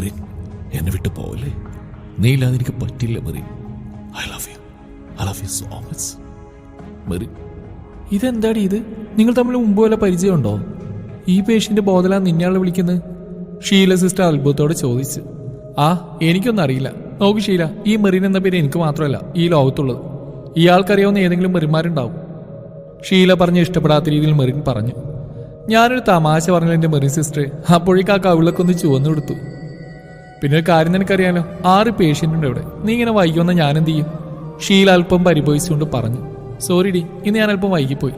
മെറിൻ എന്നെ വിട്ടു പോവല്ലേ? നീ ഇല്ലാതെ എനിക്ക് പറ്റില്ല Merin I love you I love you so much Merin ഇതെന്താടി ഇത്? നിങ്ങൾ തമ്മിൽ മുമ്പ് വല്ല പരിചയമുണ്ടോ? ഈ പേഷ്യന്റ് ബോധലാ നിന്നയാളെ വിളിക്കുന്നത് ഷീല സിസ്റ്റർ അത്ഭുതത്തോടെ ചോദിച്ചു. ആ എനിക്കൊന്നും അറിയില്ല. നോക്ക് ഷീല ഈ മെറിൻ എന്ന പേര് എനിക്ക് മാത്രമല്ല ഈ ലോകത്തുള്ളത്. ഇയാൾക്കറിയാവുന്ന ഏതെങ്കിലും മെറിന്മാരുണ്ടാവും. ഷീല പറഞ്ഞ് ഇഷ്ടപ്പെടാത്ത രീതിയിൽ മെറിൻ പറഞ്ഞു. ഞാനൊരു തമാശ പറഞ്ഞ എന്റെ മെറിൻ സിസ്റ്റർ അപ്പോഴേക്ക് ആ കവിളൊക്കെ ഒന്ന് ചുവന്നു കൊടുത്തു. പിന്നെ ഒരു കാര്യം നിനക്കറിയാലോ? ആറ് പേഷ്യന്റ് ഉണ്ട് ഇവിടെ. നീ ഇങ്ങനെ വൈകുമെന്ന് ഞാൻ എന്ത് ചെയ്യും ഷീല അല്പം പരിഭവിച്ചുകൊണ്ട് പറഞ്ഞു. സോറി ഡി ഇന്ന് ഞാൻ അല്പം വൈകിപ്പോയി.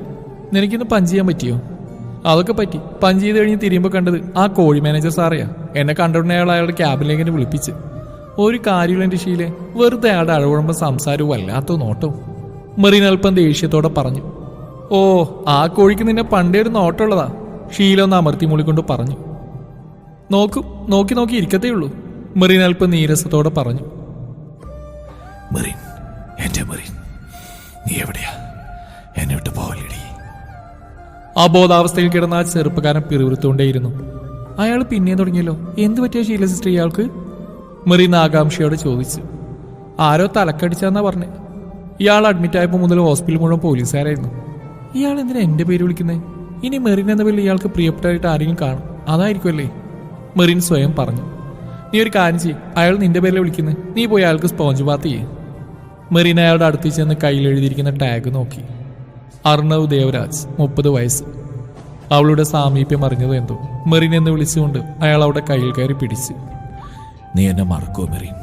നിനക്കിന്ന് പഞ്ച് ചെയ്യാൻ പറ്റിയോ? അതൊക്കെ പറ്റി. പഞ്ച് ചെയ്ത് കഴിഞ്ഞ് തിരിയുമ്പോൾ കണ്ടത് ആ കോഴി മാനേജർ സാറയാ. എന്നെ കണ്ടുടനെ അയാൾ അയാളുടെ ക്യാബിലേക്ക് എന്നെ വിളിപ്പിച്ച്. ഒരു കാര്യമില്ല എന്റെ ഷീലെ. വെറുതെ അയാളുടെ അഴകുഴമ്പ സംസാരവും വല്ലാത്ത നോട്ടവും. മെറീൻ അല്പം ദേഷ്യത്തോടെ പറഞ്ഞു. ഓ ആ കോഴിക്ക് നിന്നെ പണ്ടേ ഒരു നോട്ടമുള്ളതാ. ഷീല ഒന്ന് അമർത്തി മൂളിക്കൊണ്ട് പറഞ്ഞു. നോക്കൂ നോക്കി നോക്കി ഇരിക്കത്തേ ഉള്ളൂ. മെറീൻ അല്പം നീരസത്തോടെ പറഞ്ഞു. മെറിൻ എന്റെ മെറിൻ നീ എവിടെയാ? എന്നെ വിട്ടു പോവല്ലേടി. ബോധാവസ്ഥയിൽ കിടന്ന ആ ചെറുപ്പക്കാരൻ പിറുവിരുത്തുകൊണ്ടേയിരുന്നു അയാൾ പിന്നെയും തുടങ്ങിയല്ലോ എന്തു പറ്റിയ ശീല സിസ്റ്റർ ഇയാൾക്ക്? മെറീൻ ആകാംക്ഷയോടെ ചോദിച്ചു. ആരോ തലക്കടിച്ചാന്നാ പറഞ്ഞേ. ഇയാൾ അഡ്മിറ്റ് ആയപ്പോൾ മുതൽ ഹോസ്പിറ്റൽ മുഴുവൻ പോലീസുകാരായിരുന്നു. ഇയാൾ എന്തിനാ എന്റെ പേര് വിളിക്കുന്നത് ഇനി മെറിൻ എന്ന പേരിൽ ഇയാൾക്ക് പ്രിയപ്പെട്ടായിട്ട് ആരെങ്കിലും കാണും. അതായിരിക്കുമല്ലേ? മെറിൻ സ്വയം പറഞ്ഞു. നീ ഒരു കാര്യം ചെയ്യും. അയാൾ നിന്റെ പേരിൽ വിളിക്കുന്നത് നീ പോയി അയാൾക്ക് സ്പോഞ്ച് ബാത്ത് ചെയ്യേ. മെറീന അയാളുടെ അടുത്ത് ചെന്ന് കയ്യിൽ എഴുതിയിരിക്കുന്ന ടാഗ് നോക്കി. അർണവ് ദേവരാജ് മുപ്പത് വയസ്സ്. അവളുടെ സാമീപ്യം അറിഞ്ഞത് എന്തോ. മെറിൻ എന്ന് വിളിച്ചുകൊണ്ട് അയാൾ അവിടെ കയ്യിൽ കയറി പിടിച്ച്. നീ എന്നെ മറക്കോ മെറിൻ?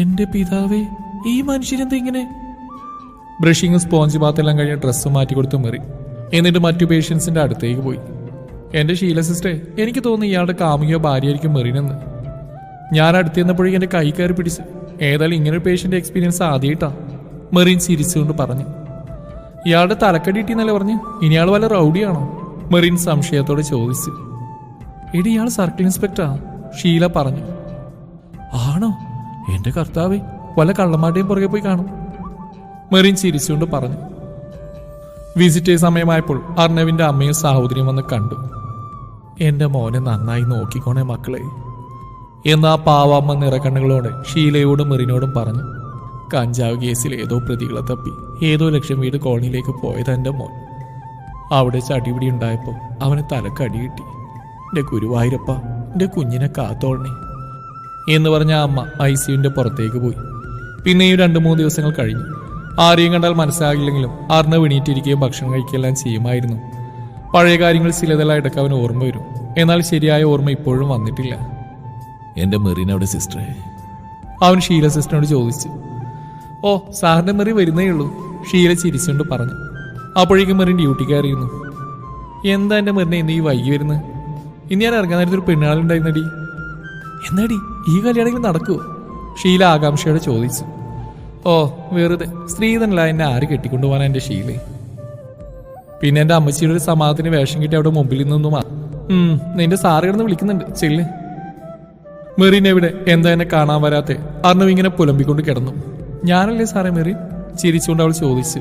എന്റെ പിതാവേ ഈ മനുഷ്യരെന്താ ഇങ്ങനെ? ബ്രഷിങ്ങും സ്പോഞ്ച് ബാത്തെല്ലാം കഴിഞ്ഞ് ഡ്രസ്സ് മാറ്റി കൊടുത്തു മെറി എന്നിട്ട് മറ്റു പേഷ്യൻസിന്റെ അടുത്തേക്ക് പോയി. എന്റെ ശീല സിസ്റ്റേ എനിക്ക് തോന്നുന്നു ഇയാളുടെ കാമുകിയോ ഭാര്യയായിരിക്കും മെറിനെന്ന്. ഞാൻ അടുത്ത് ചെന്നപ്പോഴേക്കും എന്റെ കൈ കയറി പിടിച്ച് ഏതായാലും ഇങ്ങനെ ഒരു പേഷ്യന്റ് എക്സ്പീരിയൻസ് ആദ്യമായിട്ടാ മെറിൻ ചിരിച്ചുകൊണ്ട് പറഞ്ഞു. ഇയാളുടെ തലക്കടി കിട്ടിയെന്നല്ലേ പറഞ്ഞു ഇനി ആൾ വല്ല റൗഡിയാണോ? മെറിൻ സംശയത്തോടെ ചോദിച്ചു. എടി ഇയാൾ സർക്കിൾ ഇൻസ്പെക്ടറാ ഷീല പറഞ്ഞു. ആണോ? എന്റെ കർത്താവേ വല്ല കള്ളന്മാരുടെയും പുറകെ പോയി കാണും. മെറിൻ ചിരിച്ചുകൊണ്ട് പറഞ്ഞു. വിസിറ്റ് വിസിറ്റേഴ്സ് സമയമായപ്പോൾ അർണവിന്റെ അമ്മയും സഹോദരിയും വന്ന് കണ്ടു. എന്റെ മോനെ നന്നായി നോക്കിക്കോണേ മക്കളെ. എന്നാ പാവാമ്മ നിറക്കണ്ണുകളോട് ഷീലയോടും മെറിനോടും പറഞ്ഞു കഞ്ചാവ് കേസിൽ ഏതോ പ്രതികളെ തപ്പി ഏതോ ലക്ഷം വീട് കോളനിയിലേക്ക് പോയത് എന്റെ മോൻ. അവിടെ ചടിപിടി ഉണ്ടായപ്പോൾ അവന് തലക്കടി കിട്ടി. എന്റെ ഗുരുവായൂരപ്പ എന്റെ കുഞ്ഞിനെ കാത്തോളണേ. എന്ന് പറഞ്ഞ അമ്മ ഐ സിയുന്റെ പുറത്തേക്ക് പോയി. പിന്നെയും രണ്ട് മൂന്ന് ദിവസങ്ങൾ കഴിഞ്ഞു. ആരെയും കണ്ടാൽ മനസ്സിലാകില്ലെങ്കിലും ആറിന് വിണീറ്റിരിക്കുകയും ഭക്ഷണം കഴിക്കുകയെല്ലാം ചെയ്യുമായിരുന്നു. പഴയ കാര്യങ്ങൾ ചിലതെല്ലാം ഇടയ്ക്ക് അവന് ഓർമ്മ വരും. എന്നാൽ ശരിയായ ഓർമ്മ ഇപ്പോഴും വന്നിട്ടില്ല. എന്റെ മെറിൻ അവിടെ സിസ്റ്ററെ? അവൻ ഷീല സിസ്റ്ററിനോട് ചോദിച്ചു. ഓ സാറിന്റെ മെറി വരുന്നേ ഉള്ളൂ ഷീല ചിരിച്ചുകൊണ്ട് പറഞ്ഞു. അപ്പോഴേക്കും മെറിൻ ഡ്യൂട്ടി കയറിയിരുന്നു. എന്താ എന്റെ മെറിനെ ഇന്ന് ഈ വൈകി വരുന്നത് ഇനി ഞാൻ ഇറങ്ങാൻ നേരത്തെ ഒരു പെണ്ണാളുണ്ടായിരുന്നടി. എന്നാടി ഈ കല്യാണമെങ്കിലും നടക്കുമോ ഷീല ആകാംക്ഷയോടെ ചോദിച്ചു. ഓ വെറുതെ സ്ത്രീതനല്ല എന്നെ ആര് കെട്ടിക്കൊണ്ടുപോകാൻ എന്റെ ഷീലേ? പിന്നെ എന്റെ അമ്മച്ചിയുടെ ഒരു സമാധാനത്തിന് വേഷം കിട്ടി അവിടെ മുമ്പിൽ നിന്നും ഉം നിന്റെ സാറ് കിടന്ന് വിളിക്കുന്നുണ്ട്. ചെല്ല്. മെറിൻ എവിടെ? എന്താ എന്നെ കാണാൻ വരാത്തെ? അർണവ് ഇങ്ങനെ പുലമ്പിക്കൊണ്ട് കിടന്നു. ഞാനല്ലേ സാറേ മെറീൻ? ചിരിച്ചുകൊണ്ട് അവൾ ചോദിച്ചു.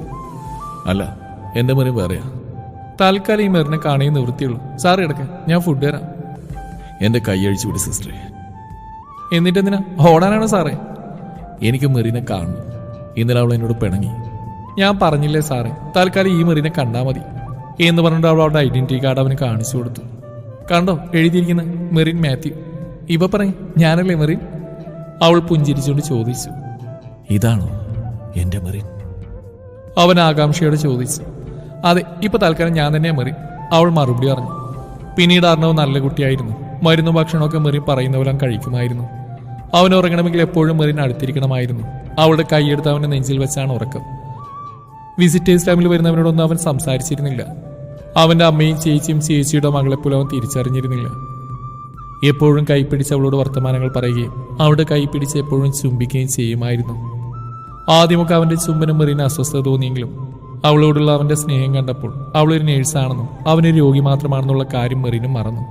അല്ല എന്റെ മെറിൻ വേറെയാ. തൽക്കാലം ഈ മെറിനെ കാണേ നിവൃത്തിയുള്ളൂ. സാറ് കിടക്ക ഞാൻ ഫുഡ് തരാം. എന്റെ കൈ അഴിച്ചു വിട് സിസ്റ്ററെ എന്നിട്ട് എന്തിനാ ഓടാനാണോ സാറേ? എനിക്ക് മെറിനെ കാണണം. ഇന്നലെ അവൾ എന്നോട് പിണങ്ങി. ഞാൻ പറഞ്ഞില്ലേ സാറേ തൽക്കാലം ഈ മെറിനെ കണ്ടാൽ മതി. എന്ന് പറഞ്ഞിട്ട് അവൾ അവളുടെ ഐഡന്റിറ്റി കാർഡ് അവന് കാണിച്ചു കൊടുത്തു. കണ്ടോ എഴുതിയിരിക്കുന്ന മെറിൻ മാത്യു? ഇവ പറയും ഞാനല്ലേ മെറിൻ? അവൾ പുഞ്ചിരിച്ചുകൊണ്ട് ചോദിച്ചു. ഇതാണോ എന്റെ മെറിൻ? അവൻ ആകാംക്ഷയോടെ ചോദിച്ചു. അതെ ഇപ്പൊ തൽക്കാലം ഞാൻ തന്നെയാ മെറിൻ അവൾ മറുപടി പറഞ്ഞു. പിന്നീട് അർണവ് നല്ല കുട്ടിയായിരുന്നു. മരുന്നും ഭക്ഷണമൊക്കെ മെറിൻ പറയുന്ന പോലെ കഴിക്കുമായിരുന്നു. അവൻ ഉറങ്ങണമെങ്കിൽ എപ്പോഴും മെറിൻ അടുത്തിരിക്കണമായിരുന്നു. അവളുടെ കൈയെടുത്ത് അവന്റെ നെഞ്ചിൽ വെച്ചാണ് ഉറക്കം. വിസിറ്റേഴ്സ് ടൈമിൽ വരുന്നവനോടൊന്നും അവൻ സംസാരിച്ചിരുന്നില്ല. അവന്റെ അമ്മയും ചേച്ചിയും ചേച്ചിയുടെ മകളെപ്പോലും അവൻ തിരിച്ചറിഞ്ഞിരുന്നില്ല. എപ്പോഴും കൈപ്പിടിച്ച് അവളോട് വർത്തമാനങ്ങൾ പറയുകയും അവളുടെ കൈപ്പിടിച്ച് എപ്പോഴും ചുംബിക്കുകയും ചെയ്യുമായിരുന്നു. ആദ്യമൊക്കെ അവന്റെ ചുംബനം മെറിന് അസ്വസ്ഥത തോന്നിയെങ്കിലും അവളോടുള്ള അവന്റെ സ്നേഹം കണ്ടപ്പോൾ അവളൊരു നേഴ്സാണെന്നും അവനൊരു രോഗി മാത്രമാണെന്നുള്ള കാര്യം മെറിനും മറന്നു.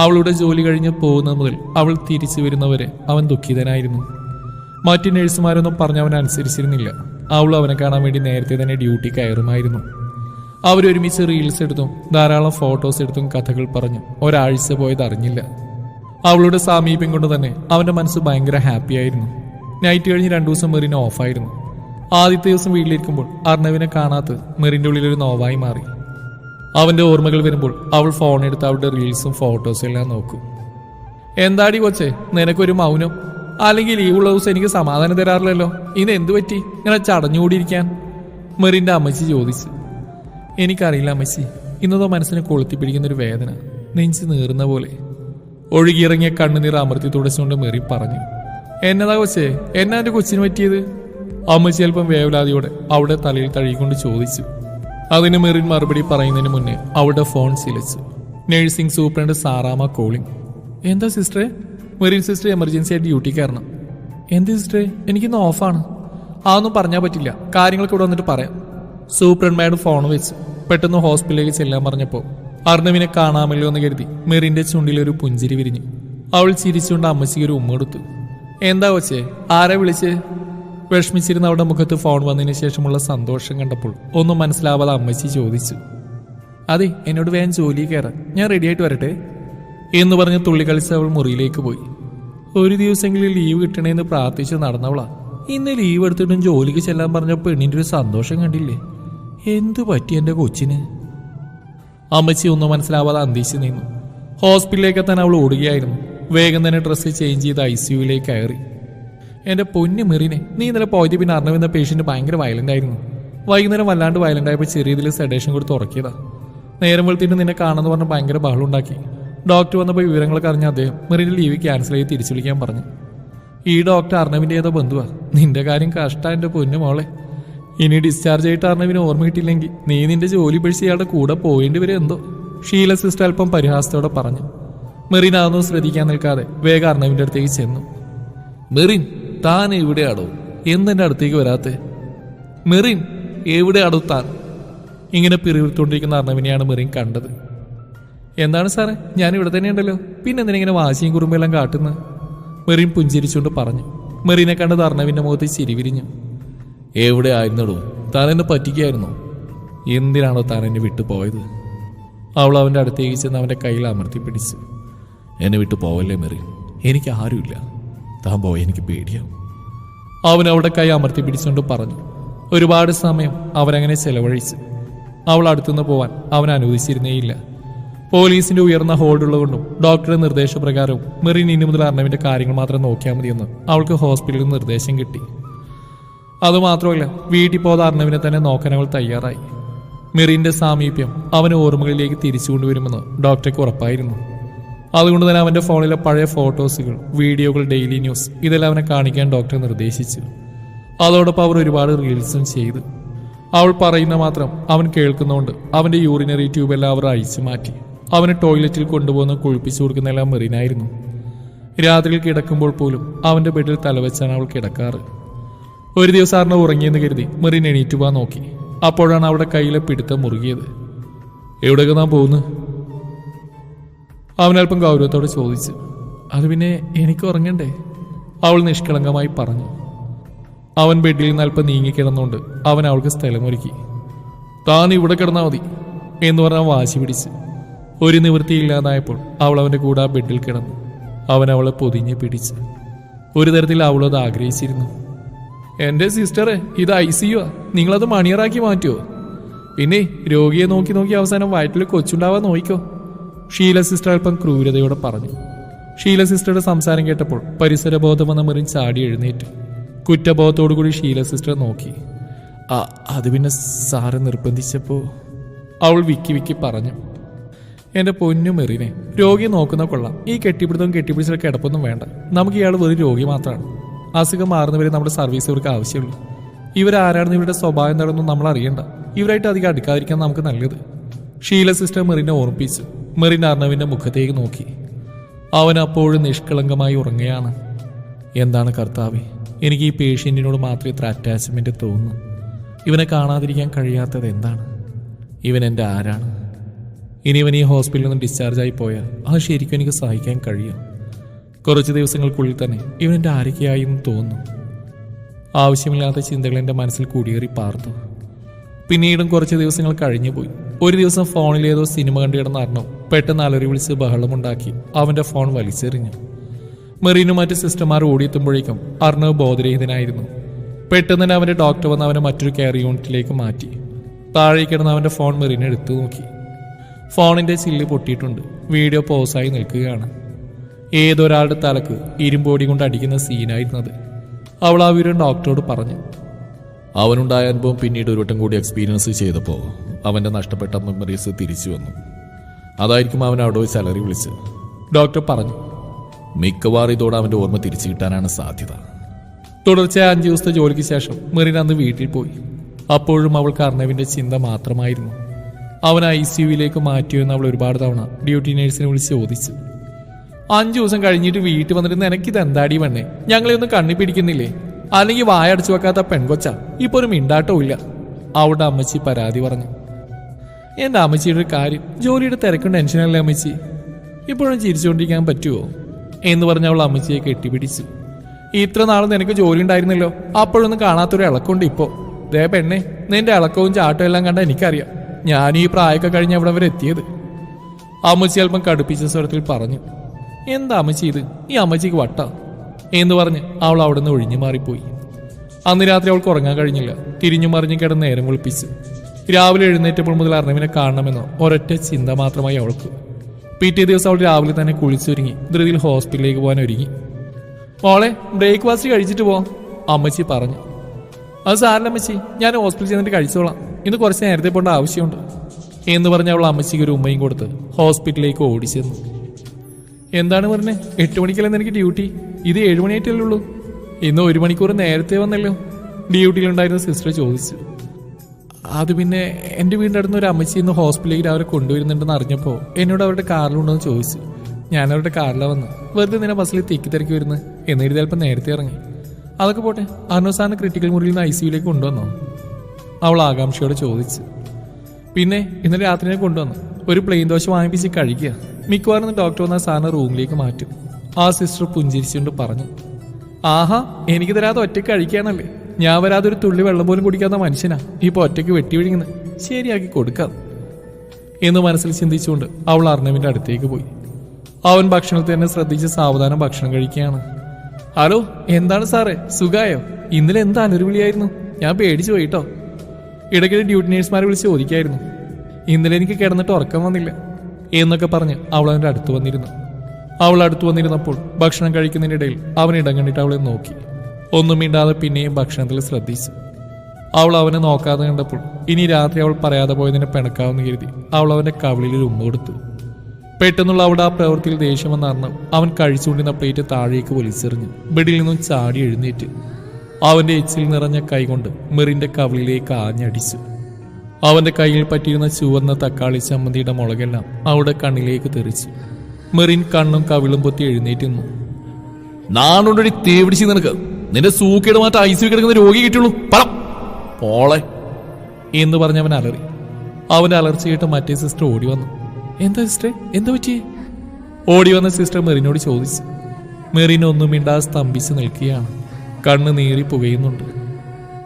അവളുടെ ജോലി കഴിഞ്ഞ് പോകുന്നത് മുതൽ അവൾ തിരിച്ചു വരുന്നവരെ അവൻ ദുഃഖിതനായിരുന്നു. മറ്റു നേഴ്സുമാരൊന്നും പറഞ്ഞവൻ അനുസരിച്ചിരുന്നില്ല. അവൾ അവനെ കാണാൻ വേണ്ടി നേരത്തെ തന്നെ ഡ്യൂട്ടി കയറുമായിരുന്നു. അവരൊരുമിച്ച് റീൽസ് എടുത്തും ധാരാളം ഫോട്ടോസ് എടുത്തും കഥകൾ പറഞ്ഞു. ഒരാഴ്ച പോയത് അറിഞ്ഞില്ല. അവളുടെ സാമീപ്യം കൊണ്ട് തന്നെ അവന്റെ മനസ്സ് ഭയങ്കര ഹാപ്പി ആയിരുന്നു. നൈറ്റ് കഴിഞ്ഞ് രണ്ടു ദിവസം മെറിന് ഓഫായിരുന്നു ആദ്യത്തെ ദിവസം വീട്ടിലിരിക്കുമ്പോൾ അർണവിനെ കാണാത്ത ഉള്ളിൽ ഒരു നോവായി മാറി. അവന്റെ ഓർമ്മകൾ വരുമ്പോൾ അവൾ ഫോൺ എടുത്ത് അവളുടെ റീൽസും ഫോട്ടോസും എല്ലാം നോക്കും. എന്താടി കൊച്ചേ നിനക്കൊരു മൗനം? അല്ലെങ്കിൽ ഈ ഉള്ള ദിവസം എനിക്ക് സമാധാനം തരാറില്ലല്ലോ? ഇന്ന് എന്തു പറ്റി? ഇങ്ങനെ ചടഞ്ഞുകൂടിയിരിക്കാൻ? മെറിന്റെ അമ്മച്ചി ചോദിച്ചു. എനിക്കറിയില്ല അമ്മച്ചി ഇന്നതോ മനസ്സിനെ കൊളുത്തി പിടിക്കുന്ന ഒരു വേദന. നെഞ്ച് നീറുന്ന പോലെ. ഒഴുകിയിറങ്ങിയ കണ്ണുനീർ അമർത്തി തുടച്ചുകൊണ്ട് മെറി പറഞ്ഞു എന്നതാ കൊച്ചേ എന്നാ എന്റെ കൊച്ചിന് പറ്റിയത്? അമ്മച്ചി അല്പം വേവലാതിയോടെ അവിടെ തലയിൽ തഴുകിക്കൊണ്ട് ചോദിച്ചു. അതിന് മെറിൻ മറുപടി പറയുന്നതിന് മുന്നേ അവളുടെ ഫോൺ ശീലിച്ചു നഴ്സിംഗ് സൂപ്രണ്ട് സാറാമ കോളിംഗ്. എന്താ സിസ്റ്ററെ? മെറിൻ സിസ്റ്റർ എമർജൻസി ആയിട്ട് ഡ്യൂട്ടി കയറണം. എന്ത് സിസ്റ്ററെ? എനിക്കിന്ന് ഓഫാണ്. അതൊന്നും പറഞ്ഞാൽ പറ്റില്ല. കാര്യങ്ങളൊക്കെ ഇവിടെ വന്നിട്ട് പറയാം. സൂപ്രണ്ട് ഫോൺ വെച്ച് പെട്ടെന്ന് ഹോസ്പിറ്റലിലേക്ക് ചെല്ലാൻ പറഞ്ഞപ്പോൾ അർണവിനെ കാണാമല്ലോ എന്ന് കരുതി മെറിന്റെ ചുണ്ടിൽ ഒരു പുഞ്ചിരി വിരിഞ്ഞു. അവൾ ചിരിച്ചുകൊണ്ട് അമ്മച്ചിക്ക് ഒരു ഉമ്മ കൊടുത്തു. എന്താ വെച്ചേ ആരെ വിളിച്ച്? വിഷമിച്ചിരുന്ന അവളുടെ മുഖത്ത് ഫോൺ വന്നതിന് ശേഷമുള്ള സന്തോഷം കണ്ടപ്പോൾ ഒന്നും മനസ്സിലാവാതെ അമ്മച്ചി ചോദിച്ചു. അതെ എന്നോട് വേഗം ജോലി കയറാൻ ഞാൻ റെഡിയായിട്ട് വരട്ടെ? എന്ന് പറഞ്ഞ് തുള്ളി കളിച്ച് അവൾ മുറിയിലേക്ക് പോയി. ഒരു ദിവസമെങ്കിലും ലീവ് കിട്ടണേന്ന് പ്രാർത്ഥിച്ച് നടന്നവളാ. ഇന്ന് ലീവ് എടുത്തിട്ടും ജോലിക്ക് ചെല്ലാൻ പറഞ്ഞപ്പോൾ പെണ്ണിന്റെ ഒരു സന്തോഷം കണ്ടില്ലേ? എന്തു പറ്റി എന്റെ കൊച്ചിന്? അമ്മച്ചി ഒന്നും മനസ്സിലാവാതെ അന്തിച്ചു നിന്നു. ഹോസ്പിറ്റലിലേക്ക് എത്താൻ അവൾ ഓടുകയായിരുന്നു. വേഗം തന്നെ ഡ്രസ്സ് ചേഞ്ച് ചെയ്ത് ഐ സിയുയിലേക്ക് കയറി. എന്റെ പൊന്നു മെറിനെ നീ ഇന്നലെ പോയത് പിന്നെ അറിഞ്ഞവെന്ന പേഷ്യന്റ് ഭയങ്കര വയലന്റ് ആയിരുന്നു. വൈകുന്നേരം വല്ലാണ്ട് വയലന്റ് ആയപ്പോൾ ചെറിയതിൽ സെഡേഷൻ കൊടുത്ത് ഉറക്കിയതാ. നേരം വെളുത്തിട്ട് നിന്നെ കാണാന്ന് പറഞ്ഞ് ഭയങ്കര ബഹളം ഉണ്ടാക്കി. ഡോക്ടർ വന്നപ്പോൾ വിവരങ്ങളൊക്കെ അറിഞ്ഞ അദ്ദേഹം മെറിന്റെ ലീവ് ക്യാൻസൽ ചെയ്ത് തിരിച്ചു വിളിക്കാൻ പറഞ്ഞു. ഈ ഡോക്ടർ അർണവിന്റെ ഏതോ ബന്ധുവാ. നിന്റെ കാര്യം കഷ്ട എന്റെ പൊന്നു മോളെ. ഇനി ഡിസ്ചാർജ് ആയിട്ട് അർണവിന് ഓർമ്മ കിട്ടിയില്ലെങ്കിൽ നീ നിന്റെ ജോലി പിഴിച്ച് ഇയാളുടെ കൂടെ പോയേണ്ടി വരും എന്തോ? ഷീല സിസ്റ്റർ അല്പം പരിഹാസത്തോടെ പറഞ്ഞു. മെറിൻ അതൊന്നും ശ്രദ്ധിക്കാൻ നിൽക്കാതെ വേഗം അർണവിന്റെ അടുത്തേക്ക് ചെന്നു. മെറിൻ താൻ എവിടെയാടോ? എന്തെന്റെ അടുത്തേക്ക് വരാത്തെ? മെറിൻ എവിടെയാടോ താൻ? ഇങ്ങനെ പിറിവിട്ടുകൊണ്ടിരിക്കുന്ന അർണവിനെയാണ് മെറിൻ കണ്ടത്. എന്താണ് സാറേ? ഞാൻ ഇവിടെ തന്നെയുണ്ടല്ലോ. പിന്നെ എന്തിനിങ്ങനെ വാശിയും കുറുമ്പെല്ലാം കാട്ടുന്നത്? മെറിൻ പുഞ്ചിരിച്ചുകൊണ്ട് പറഞ്ഞു. മെറിനെ കണ്ടത് അർണവിന്റെ മുഖത്ത് ചിരി വിരിഞ്ഞു എവിടെ ആയിരുന്നടോ? താൻ പറ്റിക്കായിരുന്നോ? എന്തിനാണോ താൻ എന്നെ വിട്ടു പോയത് അവൾ അവന്റെ അടുത്തേക്ക് ചെന്ന് അവന്റെ കയ്യിൽ അമർത്തി പിടിച്ചു. എന്നെ വിട്ടു പോവല്ലേ മെറി? എനിക്ക് ആരുമില്ല. താൻ പോയ എനിക്ക് പേടിയാവും. അവൻ അവളുടെ കൈ അമർത്തി പിടിച്ചുകൊണ്ട് പറഞ്ഞു. ഒരുപാട് സമയം അവരങ്ങനെ ചെലവഴിച്ച്. അവൾ അടുത്തുനിന്ന് പോവാൻ അവൻ അനുവദിച്ചിരുന്നേയില്ല. പോലീസിന്റെ ഉയർന്ന ഹോൾഡുള്ളതുകൊണ്ടും ഡോക്ടറുടെ നിർദ്ദേശപ്രകാരവും മെറിൻ ഇനി മുതൽ അർണവിന്റെ കാര്യങ്ങൾ മാത്രം നോക്കിയാൽ മതിയെന്ന് അവൾക്ക് ഹോസ്പിറ്റലിൽ നിർദ്ദേശം കിട്ടി. അതുമാത്രമല്ല വീട്ടിൽ പോകാതെ അർണവിനെ തന്നെ നോക്കാൻ അവൾ തയ്യാറായി. മിറിന്റെ സാമീപ്യം അവന് ഓർമ്മകളിലേക്ക് തിരിച്ചു കൊണ്ടുവരുമെന്ന് ഡോക്ടർക്ക് ഉറപ്പായിരുന്നു. അതുകൊണ്ട് തന്നെ അവന്റെ ഫോണിലെ പഴയ ഫോട്ടോസുകൾ വീഡിയോകൾ ഡെയിലി ന്യൂസ് ഇതെല്ലാം അവനെ കാണിക്കാൻ ഡോക്ടർ നിർദ്ദേശിച്ചു. അതോടൊപ്പം അവർ ഒരുപാട് റീൽസും ചെയ്തു. അവൾ പറയുന്ന മാത്രം അവൻ കേൾക്കുന്നതുകൊണ്ട് അവന്റെ യൂറിനറി ട്യൂബ് എല്ലാം അവർ അഴിച്ചു മാറ്റി. അവന് ടോയ്ലറ്റിൽ കൊണ്ടുപോകുന്ന കുളിപ്പിച്ചു കൊടുക്കുന്നതെല്ലാം മെറിനായിരുന്നു. രാത്രിയിൽ കിടക്കുമ്പോൾ പോലും അവന്റെ ബെഡിൽ തലവെച്ചാണ് അവൾ കിടക്കാറ്. ഒരു ദിവസം അർണവ് ഉറങ്ങിയെന്ന് കരുതി മെറിൻ എണീറ്റ് പോവാൻ നോക്കി. അപ്പോഴാണ് അവിടെ കയ്യിലെ പിടുത്തം മുറുകിയത്. എവിടെയൊക്കെ നാം പോകുന്നു അവൻ അല്പം ഗൗരവത്തോടെ ചോദിച്ചു. അത് പിന്നെ എനിക്ക് ഉറങ്ങണ്ടേ? അവൾ നിഷ്കളങ്കമായി പറഞ്ഞു. അവൻ ബെഡിൽ നിന്ന് അല്പം നീങ്ങിക്കിടന്നുകൊണ്ട് അവൻ അവൾക്ക് സ്ഥലമൊരുക്കി. താൻ ഇവിടെ കിടന്നാൽ മതി എന്ന് പറഞ്ഞാൽ വാശി പിടിച്ച്. ഒരു നിവൃത്തിയില്ലാതായപ്പോൾ അവൾ അവന്റെ കൂടെ ആ ബെഡിൽ കിടന്നു. അവൻ അവളെ പൊതിഞ്ഞ് പിടിച്ച്. ഒരു തരത്തിൽ അവളത് ആഗ്രഹിച്ചിരുന്നു. എന്റെ സിസ്റ്ററെ ഇത് ഐ സിയു നിങ്ങളത് മണിയറാക്കി മാറ്റുമോ പിന്നെ രോഗിയെ നോക്കി നോക്കി അവസാനം വയറ്റിൽ കൊച്ചുണ്ടാവാൻ നോക്കിക്കോ ഷീല സിസ്റ്റർ അല്പം ക്രൂരതയോടെ പറഞ്ഞു. ഷീല സിസ്റ്ററുടെ സംസാരം കേട്ടപ്പോൾ പരിസരബോധം വന്ന മെറിൻ ചാടി എഴുന്നേറ്റു. കുറ്റബോധത്തോടു കൂടി ഷീല സിസ്റ്റർ നോക്കി. ആ അത് പിന്നെ സാറ് നിർബന്ധിച്ചപ്പോൾ അവൾ വിക്കി വിക്കി പറഞ്ഞു. എന്റെ പൊന്നു മെറിനെ രോഗിയെ നോക്കുന്ന കൊള്ളാം. ഈ കെട്ടിപ്പിടുത്തവും കെട്ടിപ്പിടിച്ച കിടപ്പൊന്നും വേണ്ട. നമുക്ക് ഇയാൾ വെറും രോഗി മാത്രമാണ് അസുഖം മാറുന്നവരെ നമ്മുടെ സർവീസ് ഇവർക്ക് ആവശ്യമുള്ളൂ. ഇവരാരാണെന്ന് ഇവരുടെ സ്വഭാവം എന്താണെന്നും നമ്മൾ അറിയണ്ട. ഇവരായിട്ട് അധികം അടുക്കാതിരിക്കാൻ നമുക്ക് നല്ലത്. ഷീല സിസ്റ്റർ മെറിനെ ഓർമ്മിപ്പിച്ചു മെറിൻ അർണവിന്റെ മുഖത്തേക്ക് നോക്കി. അവൻ അപ്പോഴും നിഷ്കളങ്കമായി ഉറങ്ങുകയാണ്. എന്താണ് കർത്താവെ? എനിക്ക് ഈ പേഷ്യന്റിനോട് മാത്രം ഇത്ര അറ്റാച്ച്മെന്റ് തോന്നുന്നു. ഇവനെ കാണാതിരിക്കാൻ കഴിയാത്തത് എന്താണ്? ഇവൻ എന്റെ ആരാണ്? ഇനി ഇവൻ ഈ ഹോസ്പിറ്റലിൽ നിന്ന് ഡിസ്ചാർജ് ആയി പോയാൽ അത് ശരിക്കും എനിക്ക് സഹായിക്കാൻ കഴിയും. കുറച്ച് ദിവസങ്ങൾക്കുള്ളിൽ തന്നെ ഇവൻ എന്റെ ആരൊക്കെയായി എന്ന് തോന്നുന്നു. ആവശ്യമില്ലാത്ത ചിന്തകൾ എന്റെ മനസ്സിൽ കുടിയേറി പാർത്തു. പിന്നീടും കുറച്ച് ദിവസങ്ങൾ കഴിഞ്ഞു പോയി. ഒരു ദിവസം ഫോണിൽ ഏതോ സിനിമ കണ്ടു കിടന്ന അർണവ് പെട്ടെന്ന് അലറി വിളിച്ച് ബഹളമുണ്ടാക്കി. അവന്റെ ഫോൺ വലിച്ചെറിഞ്ഞു. മെറീനും മറ്റ് സിസ്റ്റർമാർ ഓടിയെത്തുമ്പോഴേക്കും അർണവ് ബോധരഹിതനായിരുന്നു. പെട്ടെന്ന് തന്നെ അവന്റെ ഡോക്ടർ വന്ന് അവനെ മറ്റൊരു കെയർ യൂണിറ്റിലേക്ക് മാറ്റി. താഴെ കിടന്ന് അവന്റെ ഫോൺ മെറീനെടുത്തു നോക്കി. ഫോണിന്റെ ചില്ല് പൊട്ടിയിട്ടുണ്ട്. വീഡിയോ പോസായി നിൽക്കുകയാണ്. ഏതൊരാളുടെ തലക്ക് ഇരുമ്പോടി കൊണ്ട് അടിക്കുന്ന സീനായിരുന്നത്. അവൾ ആ വിവരം ഡോക്ടറോട് പറഞ്ഞു. അവനുണ്ടായ അനുഭവം പിന്നീട് ഒരു വട്ടം കൂടി എക്സ്പീരിയൻസ് ചെയ്തപ്പോൾ അവന്റെ നഷ്ടപ്പെട്ട മെമ്മറീസ് തിരിച്ചു വന്നു. അതായിരിക്കും അവൻ അവിടെ പോയി സാലറി വിളിച്ചത്. ഡോക്ടർ പറഞ്ഞു. മിക്കവാറും ഇതോടെ അവന്റെ ഓർമ്മ തിരിച്ചു കിട്ടാനാണ് സാധ്യത. തുടർച്ചയായ അഞ്ചു ദിവസത്തെ ജോലിക്ക് ശേഷം മെറിൻ അന്ന് വീട്ടിൽ പോയി. അപ്പോഴും അവൾക്ക് അർണവിന്റെ ചിന്ത മാത്രമായിരുന്നു. അവൻ ഐ സിയുവിലേക്ക് മാറ്റിയോ എന്ന് അവൾ ഒരുപാട് തവണ ഡ്യൂട്ടി നേഴ്സിനെ വിളിച്ച് ചോദിച്ചു. അഞ്ചു ദിവസം കഴിഞ്ഞിട്ട് വീട്ടിൽ വന്നിരുന്ന ഇത് എന്താടി വേണേ ഞങ്ങളെ ഒന്നും കണ്ണി പിടിക്കുന്നില്ലേ? അല്ലെങ്കിൽ വായടച്ചു വെക്കാത്ത പെൺകൊച്ച. ഇപ്പൊ ഒരു മിണ്ടാട്ടവും ഇല്ല. അവിടെ അമ്മച്ചി പരാതി പറഞ്ഞു. എന്റെ അമ്മച്ചിയുടെ ഒരു കാര്യം ജോലിയുടെ തിരക്കും ടെൻഷനല്ലേ അമ്മച്ചി? ഇപ്പോഴും ചിരിച്ചുകൊണ്ടിരിക്കാൻ പറ്റുമോ എന്ന് പറഞ്ഞ അവൾ അമ്മച്ചിയെ കെട്ടിപ്പിടിച്ചു. ഇത്ര നാളും നിനക്ക് ജോലി ഉണ്ടായിരുന്നല്ലോ. അപ്പോഴൊന്നും കാണാത്തൊരു ഇളക്കമുണ്ട് ഇപ്പോ. ദേ പെണ്ണെ നിന്റെ ഇളക്കവും ചാട്ടവും എല്ലാം കണ്ട എനിക്കറിയാം. ഞാൻ ഈ പ്രായമൊക്കെ കഴിഞ്ഞ് അവിടെ വരെ എത്തിയത്. അമ്മച്ചി അല്പം കടുപ്പിച്ച സ്വരത്തിൽ പറഞ്ഞു. എന്താ അമ്മച്ചി ഇത് ഈ അമ്മച്ചിക്ക് വട്ട. എന്ന് പറഞ്ഞ് അവൾ അവിടെ നിന്ന് ഒഴിഞ്ഞു മാറിപ്പോയി. അന്ന് രാത്രി അവൾക്ക് ഉറങ്ങാൻ കഴിഞ്ഞില്ല. തിരിഞ്ഞു മറിഞ്ഞു കിടന്ന് നേരം കുളിപ്പിച്ചു രാവിലെ എഴുന്നേറ്റപ്പോൾ മുതൽ അർണവിനെ കാണണമെന്നോ ഒരൊറ്റ ചിന്ത മാത്രമായി അവൾക്ക്. പിറ്റേ ദിവസം അവൾ രാവിലെ തന്നെ കുളിച്ചൊരുങ്ങി. ധൃതിയിൽ ഹോസ്പിറ്റലിലേക്ക് പോകാൻ ഒരുങ്ങി. മോളെ ബ്രേക്ക്ഫാസ്റ്റ് കഴിച്ചിട്ട് പോവാം അമ്മച്ചി പറഞ്ഞു. അത് സാറില്ല അമ്മച്ചി ഞാൻ ഹോസ്പിറ്റലിൽ ചെന്നിട്ട് കഴിച്ചോളാം. ഇന്ന് കുറച്ച് നേരത്തെ പോകേണ്ട ആവശ്യമുണ്ട്. എന്ന് പറഞ്ഞ് അവൾ അമ്മച്ചിക്ക് ഒരു ഉമ്മയും കൊടുത്ത് ഹോസ്പിറ്റലിലേക്ക് ഓടിച്ചെന്നു എന്താണ് പറഞ്ഞേ? എട്ട് മണിക്കല്ലേ എനിക്ക് ഡ്യൂട്ടി ഇത് ഏഴ് മണിയായിട്ടല്ലേ ഉള്ളൂ. ഇന്ന് ഒരു മണിക്കൂർ നേരത്തെ വന്നല്ലോ. ഡ്യൂട്ടിയിലുണ്ടായിരുന്ന സിസ്റ്റർ ചോദിച്ചു. അത് പിന്നെ എന്റെ വീടിന്റെ അടുത്ത് ഒരു അമ്മച്ചി ഇന്ന് ഹോസ്പിറ്റലിലേക്ക് അവരെ കൊണ്ടുവരുന്നുണ്ടെന്ന് അറിഞ്ഞപ്പോൾ എന്നോട് അവരുടെ കാറിലുണ്ടോന്ന് ചോദിച്ചു. ഞാൻ അവരുടെ കാറിലാണ് വന്ന്. വെറുതെ നിന്നെ ബസ്സിൽ തിക്കി തിരക്കി വരുന്നത് എന്നിട്ട് ചിലപ്പോൾ നേരത്തെ ഇറങ്ങി. അതൊക്കെ പോട്ടെ. അനോസാറിന് ക്രിട്ടിക്കൽ മുറിയിൽ നിന്ന് ഐ സിയുലേക്ക് കൊണ്ടുവന്നോ? അവൾ ആകാംക്ഷയോടെ ചോദിച്ചു. പിന്നെ ഇന്നലെ രാത്രി കൊണ്ടുവന്നു? ഒരു പ്ലെയിൻ ദോശ വാങ്ങിപ്പിച്ച് കഴിക്കുക. മിക്കവാറും ഡോക്ടർ വന്ന സാറിനെ റൂമിലേക്ക് മാറ്റും. ആ സിസ്റ്റർ പുഞ്ചിരിച്ചുകൊണ്ട് പറഞ്ഞു ആഹാ എനിക്ക് തരാതെ ഒറ്റയ്ക്ക് കഴിക്കാനല്ലേ? ഞാൻ വരാതെ ഒരു തുള്ളി വെള്ളം പോലും കുടിക്കാത്ത മനുഷ്യനാ. ഇപ്പൊ ഒറ്റയ്ക്ക് വെട്ടി വിഴുങ്ങുന്നത്. ശരിയാക്കി കൊടുക്കാം. എന്ന് മനസ്സിൽ ചിന്തിച്ചുകൊണ്ട് അവൾ അർണവിന്റെ അടുത്തേക്ക് പോയി. അവൻ ഭക്ഷണത്തിൽ തന്നെ ശ്രദ്ധിച്ച് സാവധാനം ഭക്ഷണം കഴിക്കുകയാണ്. ഹലോ എന്താണ് സാറേ? സുഖായോ? ഇന്നലെ എന്താ അലറുവിളിയായിരുന്നു ഞാൻ പേടിച്ചു പോയിട്ടോ? ഇടയ്ക്കിടെ ഡ്യൂട്ടി നേഴ്സുമാരെ വിളിച്ച് ചോദിക്കായിരുന്നു. ഇന്നലെ എനിക്ക് കിടന്നിട്ട് ഉറക്കം വന്നില്ല. എന്നൊക്കെ പറഞ്ഞ് അവൾ അവന്റെ അടുത്ത് വന്നിരുന്നു. അവൾ അടുത്ത് വന്നിരുന്നപ്പോൾ ഭക്ഷണം കഴിക്കുന്നതിനിടയിൽ അവൻ ഇടം കണ്ടിട്ട് അവളെ നോക്കി. ഒന്നും മിണ്ടാതെ പിന്നെയും ഭക്ഷണത്തിൽ ശ്രദ്ധിച്ചു. അവൾ അവനെ നോക്കാതെ കണ്ടപ്പോൾ ഇനി രാത്രി അവൾ പറയാതെ പോയതിനെ പിണക്കാവെന്ന് കരുതി അവൾ അവന്റെ കവിളിൽ ഉമ്മ കൊടുത്തു. പെട്ടെന്നുള്ള അവിടെ ആ പ്രവൃത്തിയിൽ ദേഷ്യം വന്നറിഞ്ഞ് അവൻ കഴിച്ചുകൊണ്ടിരുന്ന പ്ലേറ്റ് താഴേക്ക് വലിച്ചെറിഞ്ഞു. ബെഡിൽ നിന്നും ചാടി എഴുന്നേറ്റ്. അവന്റെ എച്ചിൽ നിറഞ്ഞ കൈകൊണ്ട് മെറിന്റെ കവിളിലേക്ക് ആഞ്ഞടിച്ചു. അവന്റെ കയ്യിൽ പറ്റിയിരുന്ന ചുവന്ന തക്കാളി ചമ്മന്തിയുടെ മുളകെല്ലാം അവിടെ കണ്ണിലേക്ക് തെറിച്ചു. മെറിൻ കണ്ണും കവിളും പൊത്തി എഴുന്നേറ്റ് നിന്നു നാണുണ്ടൊരു തേവിടിച്ച് നിനക്ക്. നിന്റെ സൂക്കേട് മാറ്റം ഐ സി കിടക്കുന്ന രോഗി കിട്ടുള്ളൂ പറ. പോളെ. എന്ന് പറഞ്ഞവൻ അലറി. അവന്റെ അലർച്ച കേട്ട് മറ്റേ സിസ്റ്റർ ഓടി വന്നു. എന്താ സിസ്റ്ററെ? എന്താ പറ്റിയേ? ഓടി വന്ന സിസ്റ്റർ മെറിനോട് ചോദിച്ചു. മെറിൻ ഒന്നും മിണ്ടാതെ സ്തംഭിച്ച് നിൽക്കുകയാണ്. കണ്ണ് നീറി പുകയുന്നുണ്ട്.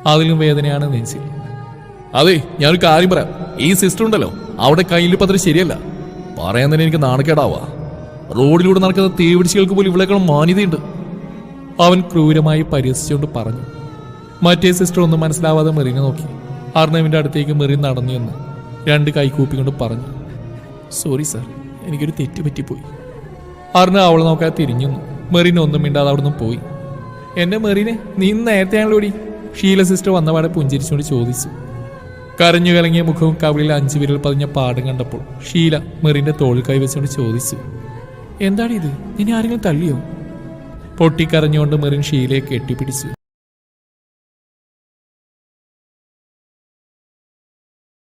അതിലും വേദനയാണ് നെഞ്ചിൽ. അതെ ഞാനൊരു കാര്യം പറയാം. ഈ സിസ്റ്റർ ഉണ്ടല്ലോ അവിടെ കയ്യിൽ പത്രം ശരിയല്ല. പറയാൻ തന്നെ എനിക്ക് നാണക്കേടാവാ. റോഡിലൂടെ നടക്കുന്ന തീപിടിച്ചുകൾക്ക് പോലും ഇവിളേക്കാൾ മാന്യതയുണ്ട്. അവൻ ക്രൂരമായി പരിഹസിച്ചുകൊണ്ട് പറഞ്ഞു. മറ്റേ സിസ്റ്റർ ഒന്നും മനസ്സിലാവാതെ മെറിനെ നോക്കി. അർണവിന്റെ അടുത്തേക്ക് മെറി നടന്നു എന്ന് രണ്ട് കൈക്കൂപ്പിക്കൊണ്ട് പറഞ്ഞു. സോറി സാർ എനിക്കൊരു തെറ്റ് പറ്റിപ്പോയി. അർണ അവളെ നോക്കാതെ തിരിഞ്ഞു മെറിനെ ഒന്നും മിണ്ടാതെ അവിടുന്ന് പോയി. എന്റെ മെറിനെ നീ നേരത്തെ നേരത്തെയാണല്ലോ ഷീല സിസ്റ്റർ വന്നപാടെ പുഞ്ചിരിച്ചുകൊണ്ട് ചോദിച്ചു. കരഞ്ഞു കലങ്ങിയ മുഖവും കവിളിൽ അഞ്ചു വിരൽ പതിഞ്ഞ പാടും കണ്ടപ്പോൾ ഷീല മെറിന്റെ തോളിൽ കൈവച്ചുകൊണ്ട് ചോദിച്ചു എന്താണിത്? നിന്നെ ആരെങ്കിലും തള്ളിയോ പൊട്ടിക്കരഞ്ഞുകൊണ്ട് മെറിൻ ഷീലയെ കെട്ടിപ്പിടിച്ചു.